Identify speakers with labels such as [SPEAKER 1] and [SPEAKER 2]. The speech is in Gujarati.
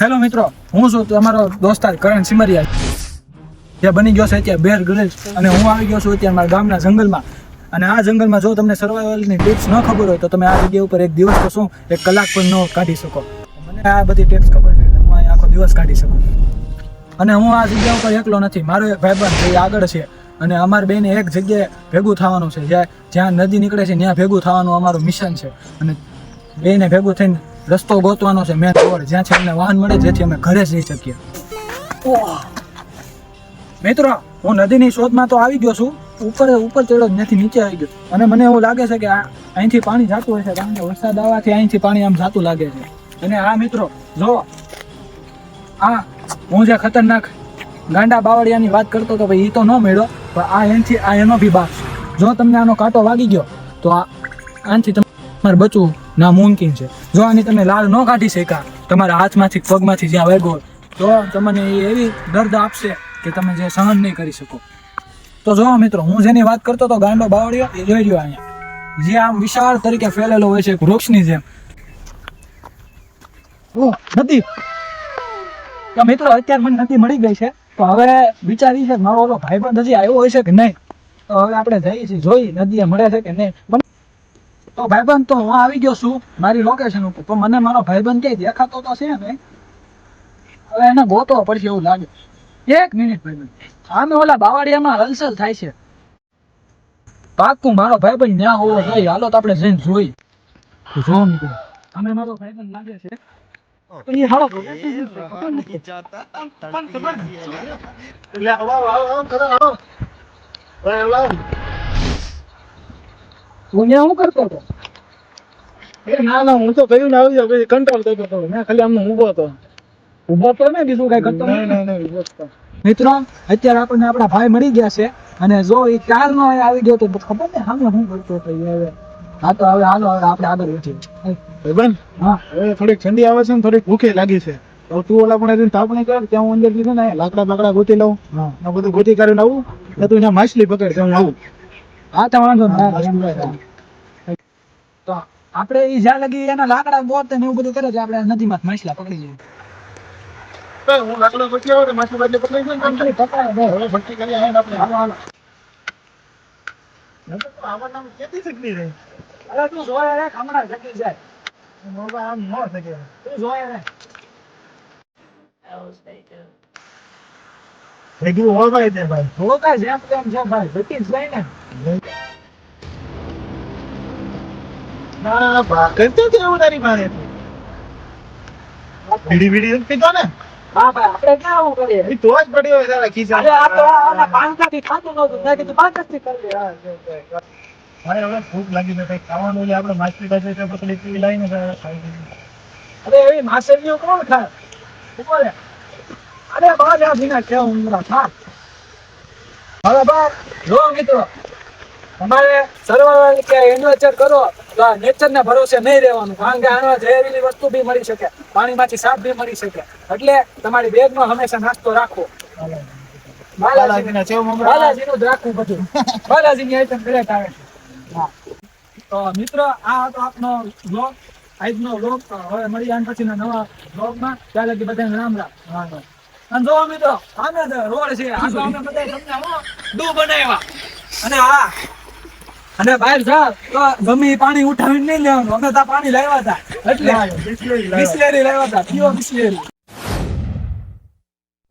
[SPEAKER 1] હેલો મિત્રો, હું છું તમારો દોસ્તાર કરણ સિમરિયા. જે બની ગયો છે અત્યારે બેર ગ્રિલ્સ અને હું આવી ગયો છું અત્યારે મારા ગામના જંગલમાં. અને આ જંગલમાં જો તમને સર્વાઈવલની ટિપ્સ ન ખબર હોય તો તમે આ જગ્યા ઉપર એક દિવસ તો શું, એક કલાક પણ ન કાઢી શકો. મને આ બધી ટિપ્સ ખબર છે હું અહીં આખો દિવસ કાઢી શકું. અને હું આ જગ્યા ઉપર એકલો નથી, મારો એક ભાઈબંધ એ આગળ છે. અને અમારે બેને એક જગ્યાએ ભેગું થવાનું છે, જ્યાં જ્યાં નદી નીકળે છે, ત્યાં ભેગું થવાનું અમારું મિશન છે. અને બેને ભેગું થઈને રસ્તો ગોતવાનો છે મેન રોડ જ્યાંથી અમને વાહન મળે જેથી અમે ઘરે જઈ શકીએ! મિત્રો હું નદીની શોધમાં તો આવી ગયો છું. ઉપર ઉપર ચડ્યો નથી નીચે આવી ગયો. અને મને એવું લાગે છે કે આ અહીંથી પાણી જાતું હોય છે કારણ કે વરસાદ આવવાથી અહીંથી પાણી આમ જાતું લાગે છે. અને આ મિત્રો જો આ હું જે ખતરનાક ગાંડા બાવળિયાની વાત કરતો તો ભાઈ એ તો ન મળ્યો પણ આ એનથી આ એનો બી છે જો તમને આનો કાંટો વાગી ગયો તો આ આનાથી તમારે બચવું ના મુમકિન છે. જો આની તમે લાલ ન કાઢી શક્યા, તમારા હાથમાંથી પગમાંથી જ્યાં વાગ્યો તો તમને એવી દર્દ આપશે કે તમે જે સહન નહીં કરી શકો. તો જો મિત્રો, હું જેની વાત કરતો તો ગાંડો બાવળિયો એ જોઈ રહ્યો અહીંયા. જે આમ વિશાળ તરીકે ફેલેલો હોય છે વૃક્ષની જેમ. ઓ નથી. તો મિત્રો, અત્યારે મને નથી મળી ગઈ છે. તો હવે વિચારી છે, મારો ઓલો પણ હજી આવ્યો હોય છે કે નહીં? તો હવે આપણે જઈએ છીએ, જોઈ નદીએ મળે છે કે નહીં? તો ભાઈબંધ તો હું આવી ગયો છું મારી લોકેશન ઉપર. પણ મને મારો ભાઈબંધ ક્યાંય દેખાતો તો છે ને હવે એને ગોતવો પડશે એવું લાગે એક મિનિટ ભાઈબંધ. આમે ઓલા બાવાડિયામાં હલચલ થાય છે. પાકું મારો ભાઈબંધ ન્યા હોવો જોઈએ. હાલો તો આપણે જઈને જોઈ જો મિત્રો અમે મારો ભાઈબંધ લાગે છે. તો ત્યાં શું કરતો હતો?
[SPEAKER 2] ના ના હું તો કયું ને આવી જાવ પછી કંટ્રોલ થતો હતો મેં ખાલી આમ ઊભો હતો.
[SPEAKER 1] ઊભો તો ને બીજું કઈ કરતો. મિત્રો અત્યારે આપણને આપણા ભાઈ મળી ગયા છે અને જો એ ચાર નો આવી ગયો તો ખબર ને હાલ હું કરતો હતો હવે. હા તો હવે હાલો હવે આપણે આગળ વધીએ.
[SPEAKER 2] ભાઈબંધ
[SPEAKER 1] હા.
[SPEAKER 2] હવે થોડીક ઠંડી આવે છે ને થોડીક ભૂખે લાગી છે. તો તું ઓલા પણ તાપણી કર ત્યાં હું અંદર લીધું ને લાકડા બાકડા ગોતી લઉં.
[SPEAKER 1] હા.
[SPEAKER 2] બધું ગોતી કરીને આવું. ને તું ત્યાં માછલી પકડ ત્યાં હું આવું.
[SPEAKER 1] હા તો વાંધો તો આપણે એ જ્યાં લગી એના લાકડા બોત ને એવું બધું કરે છે આપણે નદીમાં માછલા પકડી
[SPEAKER 2] જઈએ હું લાકડું આવું ને માછલી બાટલી પકડી ને
[SPEAKER 1] પકડાય બસ.
[SPEAKER 2] કરી આવીને આપણે.
[SPEAKER 1] હાલો હાલો.
[SPEAKER 2] આવા નામ કેતી શકતી રહી.
[SPEAKER 1] અરે તું જોયા રે હમણાં જતી જાય.
[SPEAKER 2] આમ ન શકે
[SPEAKER 1] તું જોયા રે.
[SPEAKER 2] ભેગું હોવાય દે ભાઈ.
[SPEAKER 1] ધોકા જેમ તેમ છે ભાઈ. જતી જ જાય ને.
[SPEAKER 2] ના બા. તો એવું તારી પાસે બીડી બીડી પીતો ને.
[SPEAKER 1] હા ભાઈ આપણે ક્યાં આવું કરીએ?
[SPEAKER 2] એ તો જ પડ્યો હોય તારા ખિસ્સામાં.
[SPEAKER 1] અરે આ તો આના પાંચથી ખાતું નહોતું. મેં કીધું પાંચથી કરી લે.
[SPEAKER 2] મારે હવે ભૂખ લાગી છે કંઈક ખાવાનું એટલે આપણે માછલી પાસે છે પકડી પી ખાઈ
[SPEAKER 1] અરે એવી માછલીઓ કોણ ખાય? ઊભો રે. અરે બા જા ભીના કેવું ઉમરા થા. હવે બા જો મિત્રો. તમારે સર્વાઈવલ કે એડવેન્ચર કરો. તો આ નેચર ના ભરોસે નહીં રહેવાનું કારણ કે આનો ઝેરીલી વસ્તુ બી મળી શકે પાણીમાંથી સાપ બી મળી શકે. એટલે તમારી બેગમાં હંમેશા નાસ્તો રાખો. બાલાજી.
[SPEAKER 2] બાલાજીનું
[SPEAKER 1] જ રાખવું બધું. બાલાજીની આઈટમ ગ્રેટ આવે છે. તો મિત્રો આ હતો આપનો બ્લોગ આજનો બ્લોગ હવે મળી આન પછીના નવા બ્લોગમાં ત્યાં લગી બધાને રામ રામ. અને જો મિત્રો તો રોડ છે. આ તો અમે બધા તમને હું ડૂ બનાવ્યા. અને આ અને બહાર જા તો ગમે પાણી ઉઠાવીને નહીં લેવાનું. અમે તા પાણી લાવ્યા હતા એટલે બિસ્લેરી લાવ્યા. હતા પીઓ બિસ્લેરી?